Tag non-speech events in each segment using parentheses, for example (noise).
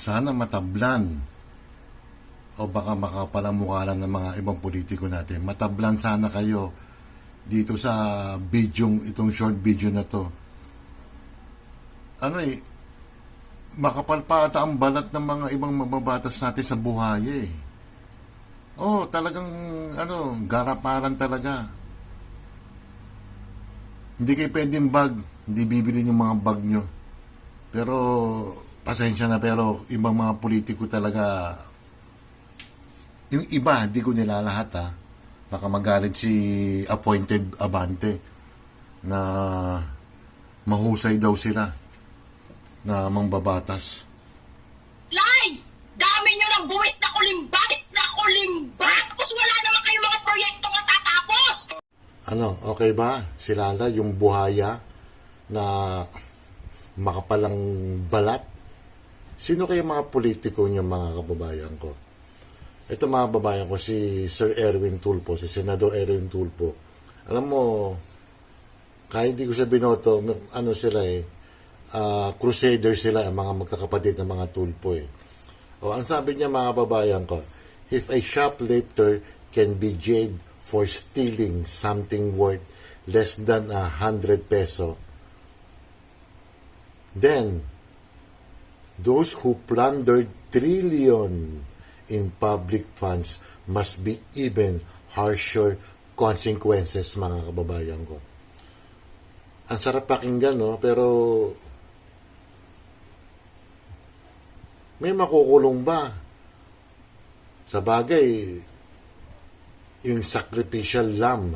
sana matablan o baka makapalamukha lang ng mga ibang politiko natin. Matablan sana kayo dito sa video, itong short video na to. Ano eh, makapal pa ata ang balat ng mga ibang mababatas natin sa buhay eh. Oh, talagang ano, garaparan talaga. Hindi kayo pwedeng bag, hindi bibili yung mga bag nyo. Pero, pasensya na pero ibang mga politiko talaga yung iba, hindi ko nila lahat ha. Baka magalit si appointed Abante na mahusay daw sila na mangbabatas. Lay! Dami nyo ng buwis na kulimbagis na kulimba! Tapos wala naman kayong mga proyekto matatapos! Ano, okay ba? Si Lala, yung buhaya na makapalang balat? Sino kayo mga politiko niyo mga kababayan ko? Ito mga kababayan ko, si Sir Erwin Tulpo, si Senador Erwin Tulpo. Alam mo, kahit hindi ko siya binoto, ano sila eh, ah, crusader sila, ang mga magkakapatid na mga Tulpo eh. O, ang sabi niya mga kababayan ko, if a shoplifter can be jailed for stealing something worth less than a hundred peso, then those who plundered trillion in public funds must be even harsher consequences mga kababayan ko. Ang sarap pakinggan, no? Pero may makukulong ba? Sa bagay, yung sacrificial lamb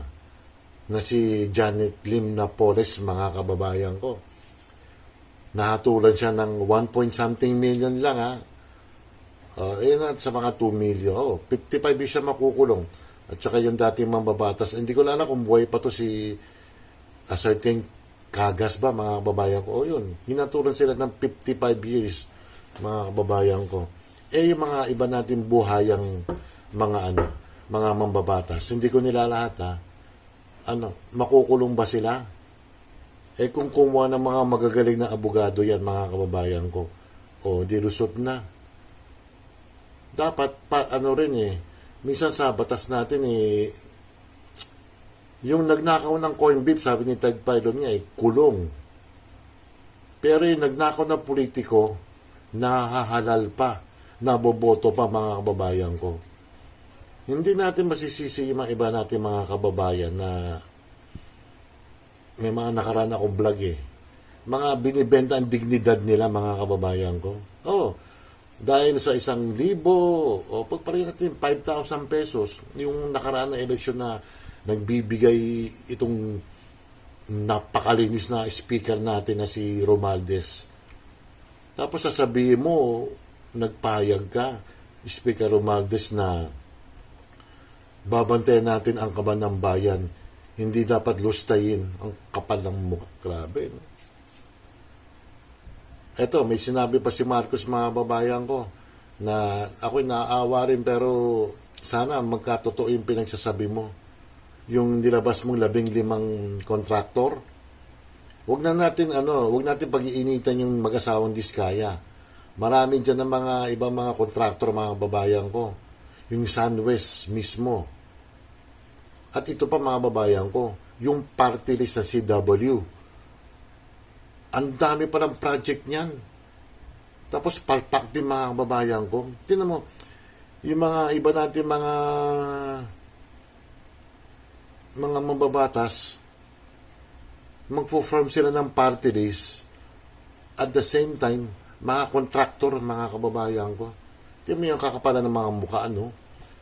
na si Janet Lim Napoles, mga kababayan ko. Nahatulan siya ng 1 point something million lang, ha? Uh, ayun na, sa mga 2 million. Oh, 55 years siya makukulong. At saka yung dating mambabatas. Hindi ko lang alam kung buhay pa to si a certain kagas ba, mga kababayan ko. O yun, hinatulan sila ng 55 years, mga kababayan ko. Eh, yung mga iba natin buhayang mga ano, mga mambabatas. Hindi ko nila lahat ha. Ano, makukulong ba sila? Eh kung kumuha ng mga magagaling na abogado yan, mga kababayan ko, o di lusot na. Dapat, pa, ano rin eh, minsan sa batas natin eh, yung nagnakaw ng corn beef, sabi ni Ted Pilon niya, eh, kulong. Pero yung nagnakaw ng politiko, nahahalal pa, naboboto pa mga kababayan ko. Hindi natin masisisi yung mga iba natin mga kababayan na may mga nakaraan akong vlog eh. Mga binibenta ang dignidad nila mga kababayan ko. Oh, dahil sa isang libo, o pagparin natin 5,000 pesos, yung nakaraan na eleksyon na nagbibigay itong napakalinis na speaker natin na si Romaldes. Tapos sasabihin mo, nagpayag ka, Speaker Romaldes na babantayan natin ang kaban ng bayan. Hindi dapat lustayin ang kapal ng mukha. Grabe. No? Eto, may sinabi pa si Marcos mga babayan ko na ako'y naaawa rin pero sana magkatotoo yung pinagsasabi mo. Yung nilabas mong labing limang kontraktor. Huwag na natin ano, huwag natin pag-iinitan yung mag-asawang diskaya. Marami dyan ng mga ibang mga kontraktor mga babayan ko. Yung Sunwest mismo. At ito pa mga babayan ko, yung party list ng CW. Ang dami pa ng project niyan. Tapos palpak din mga babayan ko. Tinan mo, yung mga iba natin mga mga mababatas, magpo-form sila ng party list at the same time, mga kontraktor, mga kababayan ko. Tingnan mo yung kakapalan ng mga mukha, ano?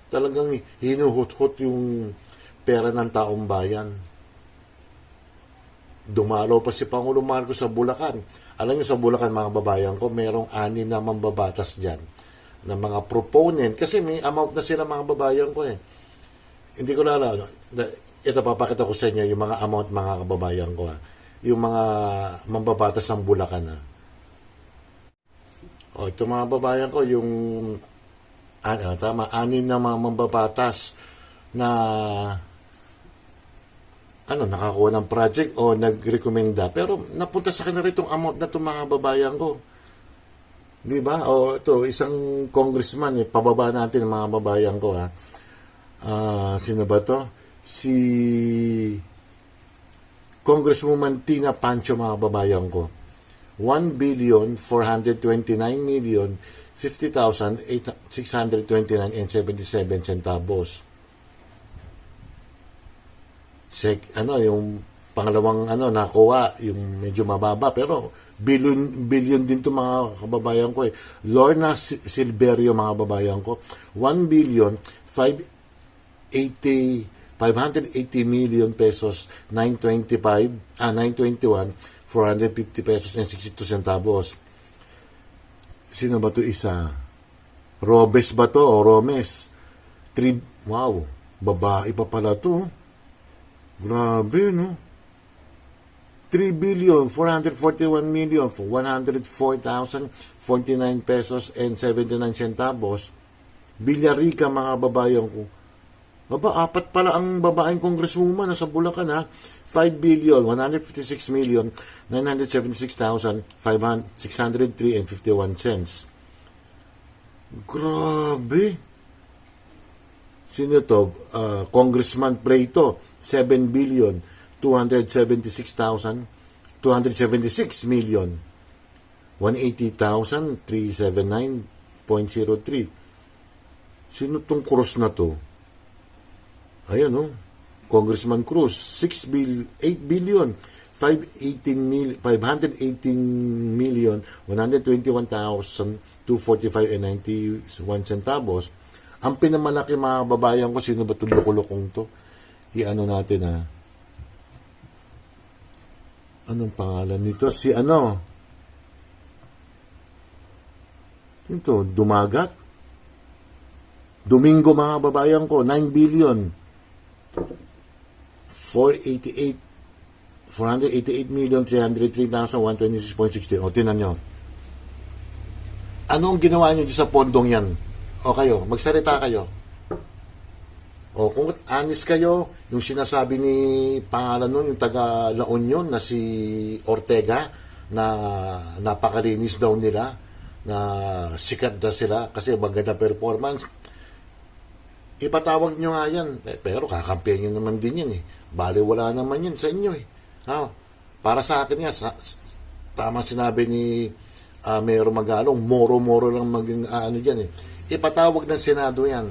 Talagang hinuhut-hut yung pera ng taong bayan. Dumalo pa si Pangulong Marcos sa Bulacan. Alam niyo sa Bulacan, mga babayan ko, merong anim na mambabatas dyan na mga proponent. Kasi may amount na sila mga babayan ko eh. Hindi ko na alam. Ito, papakita ko sa inyo yung mga amount mga kababayan ko. Ha. Yung mga mambabatas ng Bulacan. Ha. O, ito mga babayan ko, yung ano, tama, anim na mga mambabatas na ano, nakakuha ng project o nagrekomenda. Pero napunta sa akin na rin itong amount na itong mga babayan ko. Di ba? O ito, isang congressman, eh, pababa natin mga babayan ko ha. Ah, sino ba to? Si Congresswoman Tina Pancho mga babayan ko. 1 billion 429 million 50,629 and 77 centavos. Sek, ano, yung pangalawang ano, nakuha, yung medyo mababa, pero billion, billion din to mga kababayan ko eh. Lorna Si- Silverio mga babayan ko, 1 billion 580 580 million pesos 925 ah 921 450 pesos and 62 centavos. Sino ba to isa? Robes ba to o Romes? Tri wow, babae pa pala to. Grabe, no? 3 billion 441 million for 104,049 pesos and 79 centavos. Bilyarica mga babayan ko. Aba, apat pala ang babaeng congresswoman na sa Bulacan ha. 5 billion 156 million 976,603 and 51 cents. Grabe. Sino to? Ah, Congressman Preto, 7 billion 276,000 276 million 180,379.03. Sino tong Cruz na to? Ayan oh. Congressman Cruz, 6 bill, 8 billion 518 mil, 518 million 121,245 and 91 centavos. Ang pinamalaki mga babayan ko, sino ba itong lukulukong to? I-ano natin ha. Anong pangalan nito? Si ano? Ito, Dumagat? Domingo mga babayan ko, 9 billion 488 488 million 303,126.60. O, tinan nyo. Ano ang ginawa nyo sa pondong yan? O kayo, magsalita kayo. O kung honest kayo, yung sinasabi ni pangalan nun, yung taga La Union na si Ortega, na napakalinis daw nila, na sikat na sila kasi maganda performance. Ipatawag nyo nga yan. Eh, pero kakampiyan nyo naman din yun eh. Bali wala naman yun sa inyo eh. Ha? Para sa akin nga, sa, tama sinabi ni uh, Mayor Magalong, moro-moro lang maging ah, ano dyan eh. Ipatawag ng Senado yan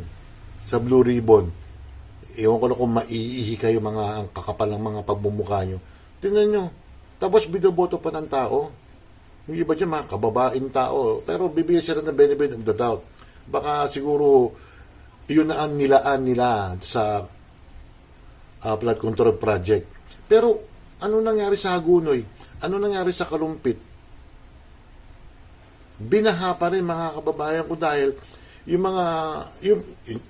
sa Blue Ribbon. Ewan ko na kung maiihi kayo mga ang kakapal ng mga pagmumukha nyo. Tingnan nyo. Tapos bidoboto pa ng tao. Yung iba dyan, mga kababaing tao. Pero bibigyan sila ng benefit of the doubt. Baka siguro yun na ang nilaan nila sa uh, flood control project. Pero ano nangyari sa Hagunoy? Ano nangyari sa Kalumpit? Binaha pa rin mga kababayan ko dahil yung mga yung, yung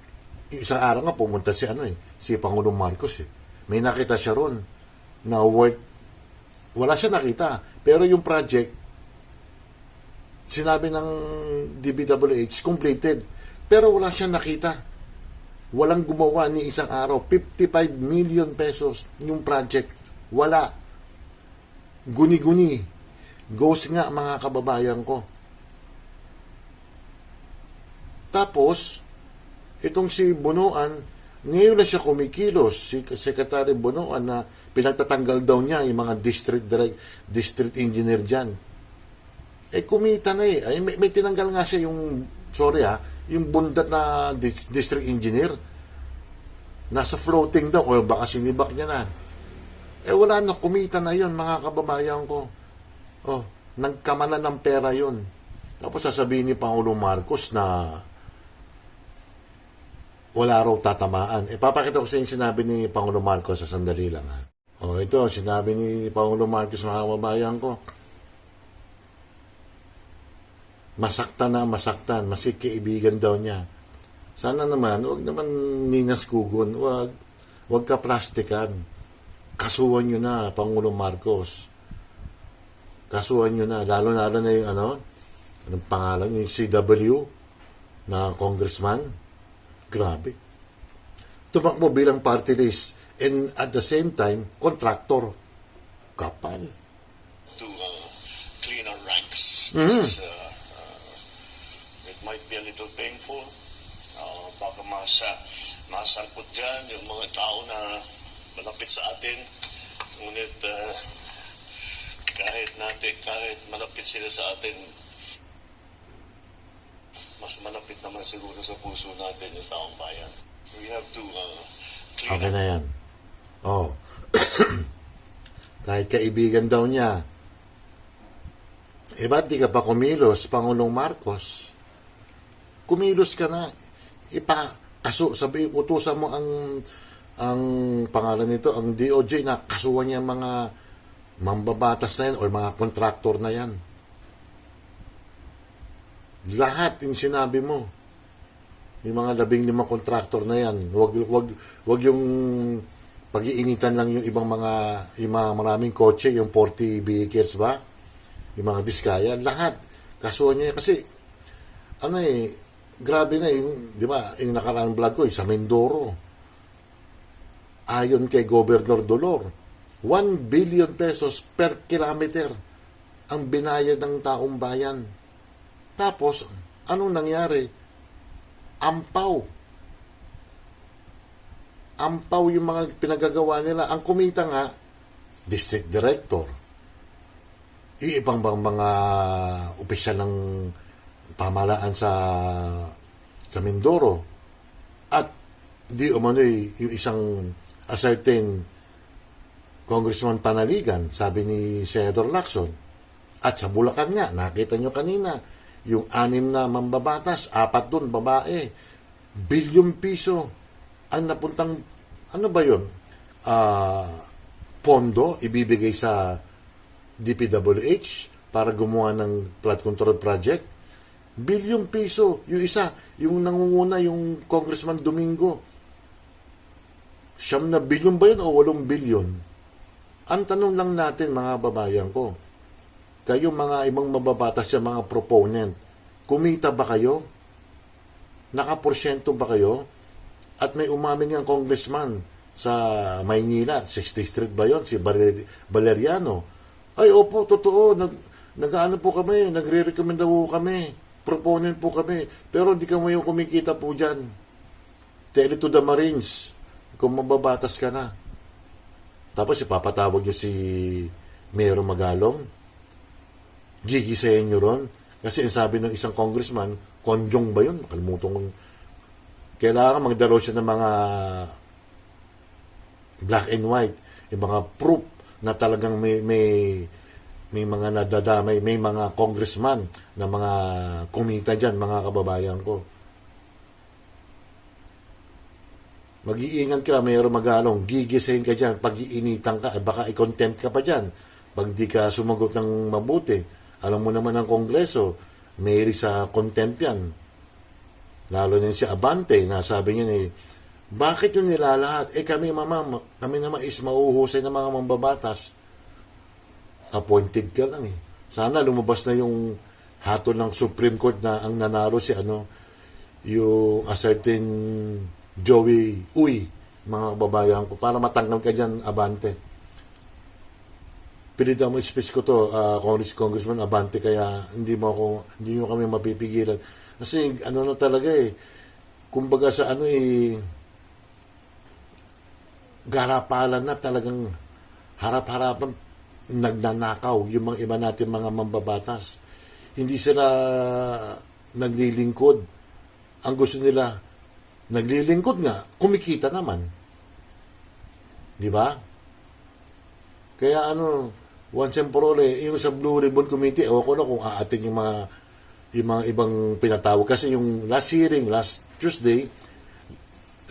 isang araw nga pumunta si ano eh, si Pangulong Marcos eh. May nakita siya ron na worth wala siya nakita. Pero yung project sinabi ng DBWH completed. Pero wala siya nakita. Walang gumawa ni isang araw. 55 million pesos yung project. Wala. Guni-guni. Ghost nga mga kababayan ko. Tapos, itong si Bunuan, ngayon na siya kumikilos, si Secretary Bunuan na pinagtatanggal daw niya yung mga district direct, district engineer dyan. Eh, kumita na eh. Ay, may, may tinanggal nga siya yung, sorry ha, yung bundat na dis- district engineer. Nasa floating daw, o baka sinibak niya na. Eh wala na, kumita na yon mga kababayan ko. Oh, nagkamala ng pera yon. Tapos sasabihin ni Pangulong Marcos na wala raw tatamaan. Eh, papakita ko sa inyo sinabi ni Pangulong Marcos sa sandali lang. Ha? Oh, ito, sinabi ni Pangulong Marcos mga kababayan ko. Masaktan na masaktan, masikiibigan daw niya. Sana naman, wag naman ninas kugon, wag, wag ka plastikan kasuhan nyo na, Pangulong Marcos. Kasuhan nyo na, lalo-lalo na yung ano, anong pangalan, yung CW na congressman. Grabe. Tumakbo bilang party list and at the same time, contractor. Kapal. to uh, clean our ranks. This is uh, uh, little painful. Uh, baka masa, masangkot dyan yung mga tao na malapit sa atin. Ngunit uh, kahit natin, kahit malapit sila sa atin, mas malapit naman siguro sa puso natin yung taong bayan. We have to uh, clean Okay up na yan. Oh. (coughs) Kahit kaibigan daw niya, eh ba't di ka pa kumilos, Pangulong Marcos? Kumilos ka na. Ipa, kaso, sabi, utusan mo ang ang pangalan nito, ang DOJ na kasuhan niya mga mambabatas na yan or mga kontraktor na yan. Lahat yung sinabi mo. Yung mga labing limang kontraktor na yan. Wag, wag, wag yung pag-iinitan lang yung ibang mga, yung mga maraming kotse, yung 40 vehicles ba? Yung mga diskaya. Lahat. Kasuhan niya. Kasi, ano eh, grabe na yung, di ba, yung nakaraang vlog ko, yung sa Mindoro. Ayon kay Governor Dolor, 1 billion pesos per kilometer ang binayad ng taong bayan. Tapos, anong nangyari? Ampaw. Ampaw yung mga pinagagawa nila. Ang kumita nga, district director. Yung ibang bang mga opisyal ng pamalaan sa sa Mindoro. At di umano'y yung isang a certain Congressman Panaligan, sabi ni Senator Lacson. At sa Bulacan nga, nakita nyo kanina, yung anim na mambabatas, apat dun, babae, bilyong piso ang napuntang, ano ba yun? Ah, pondo ibibigay sa DPWH para gumawa ng flood control project. Bilyong piso. Yung isa, yung nangunguna, yung Congressman Domingo. Siyam na bilyon ba yun o walong bilyon? Ang tanong lang natin, mga babayan ko, kayo mga ibang mababatas sa mga proponent, kumita ba kayo? Nakaporsyento ba kayo? At may umamin ng congressman sa Maynila, 60th Street ba yun? Si Valer- Valeriano. Ay, opo, totoo. Nag, nag-ano po kami, nagre-recommend po kami. Proponent po kami. Pero hindi kami yung kumikita po dyan. Tell it to the Marines. Kung mababatas ka na. Tapos ipapatawag niyo si Mayor Magalong. Gigisayin niyo ron. Kasi ang sabi ng isang congressman, konjong ba yun? Nakalimutan ko. Kailangan magdalo siya ng mga black and white. Yung mga proof na talagang may, may, may mga nadadamay, may mga congressman na mga kumita dyan, mga kababayan ko. Mag-iingat ka, mayroong magalong, gigisahin ka dyan, pag-iinitan ka, baka i-contempt ka pa dyan. Pag di ka sumagot ng mabuti, alam mo naman ang kongreso, may sa contempt yan. Lalo na si Abante, na sabi niya eh, bakit yun nilalahat? Eh kami mama, ma- kami naman is mauhusay ng mga mambabatas. Appointed ka lang eh. Sana lumabas na yung hatol ng Supreme Court na ang nanalo si ano, yung a certain Joey Uy, mga kababayan ko, para matanggal ka dyan, Abante. Pinita mo speech ko to, uh, Congress, Congressman Abante, kaya hindi mo ako, hindi nyo kami mapipigilan. Kasi ano na talaga eh, kumbaga sa ano eh, garapalan na talagang harap-harapan nagnanakaw yung mga iba natin mga mambabatas. Hindi sila naglilingkod. Ang gusto nila, naglilingkod nga, kumikita naman. Di ba? Kaya ano, once and for all, eh, yung sa Blue Ribbon Committee, ewan ko na kung aatin yung mga yung mga ibang pinatawag. Kasi yung last hearing, last Tuesday,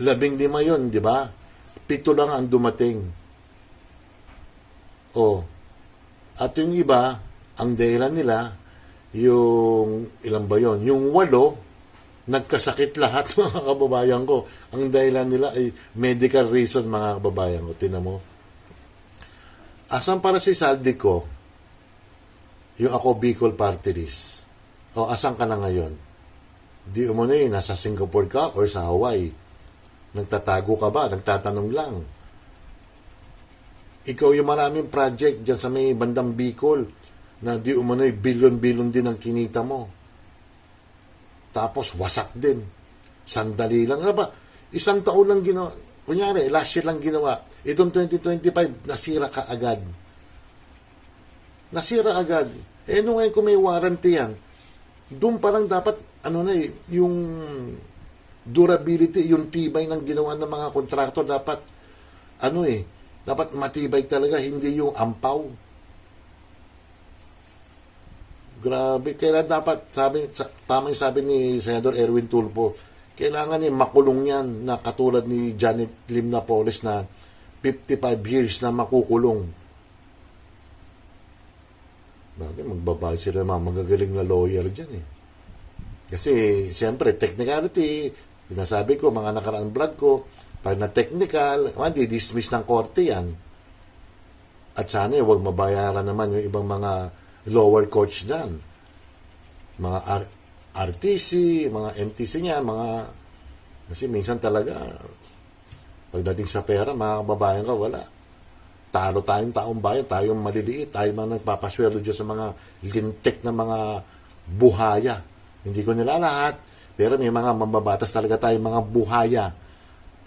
labing lima yun, di ba? Pito lang ang dumating. Oh. At yung iba, ang dahilan nila, yung, ilan ba yon Yung walo, nagkasakit lahat (laughs) mga kababayan ko. Ang dahilan nila ay medical reason mga kababayan ko. Tinan mo. Asan para si Saldi ko, yung ako Bicol Party List. O asan ka na ngayon? Di umano eh, nasa Singapore ka or sa Hawaii. Nagtatago ka ba? Nagtatanong lang. Ikaw yung maraming project dyan sa may bandang Bicol na di umano'y bilyon-bilyon din ang kinita mo. Tapos wasak din. Sandali lang nga ba? Isang taon lang ginawa. Kunyari, last year lang ginawa. Itong 2025, nasira ka agad. Nasira agad. Eh, nung ngayon kung may warranty yan, doon pa lang dapat, ano na eh, yung durability, yung tibay ng ginawa ng mga kontraktor, dapat, ano eh, dapat matibay talaga, hindi yung ampaw. Grabe, kailan dapat, sabi, sa, tama yung sabi ni Senador Erwin Tulfo, kailangan eh makulong yan na katulad ni Janet Lim Napoles na 55 years na makukulong. Bagay, magbabayad sila mga magagaling na lawyer dyan eh. Kasi, siyempre, technicality, pinasabi ko, mga nakaraang vlog ko, pag na technical, man, di-dismiss ng korte yan. At sana eh, huwag mabayaran naman yung ibang mga lower courts dyan. Mga R- RTC, mga MTC niya, mga... Kasi minsan talaga, pagdating sa pera, mga kababayan ka, wala. Talo tayong taong bayan, tayong maliliit, tayo mga nagpapaswelo dyan sa mga lintik na mga buhaya. Hindi ko nila lahat, pero may mga mambabatas talaga tayong mga buhaya.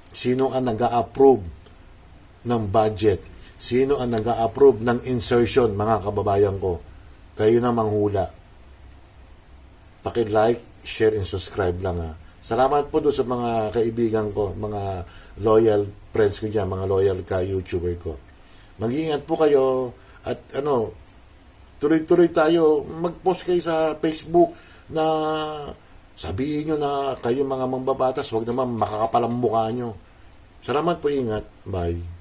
Sino ang nag approve ng budget? Sino ang nag approve ng insertion, mga kababayan ko? Kayo na manghula. Paki-like, share, and subscribe lang ha. Salamat po doon sa mga kaibigan ko, mga loyal friends ko dyan, mga loyal ka YouTuber ko. Mag-iingat po kayo at ano, tuloy-tuloy tayo. Mag-post kayo sa Facebook na sabihin nyo na kayo mga mambabatas, huwag naman makakapalang mukha nyo. Salamat po, ingat. Bye.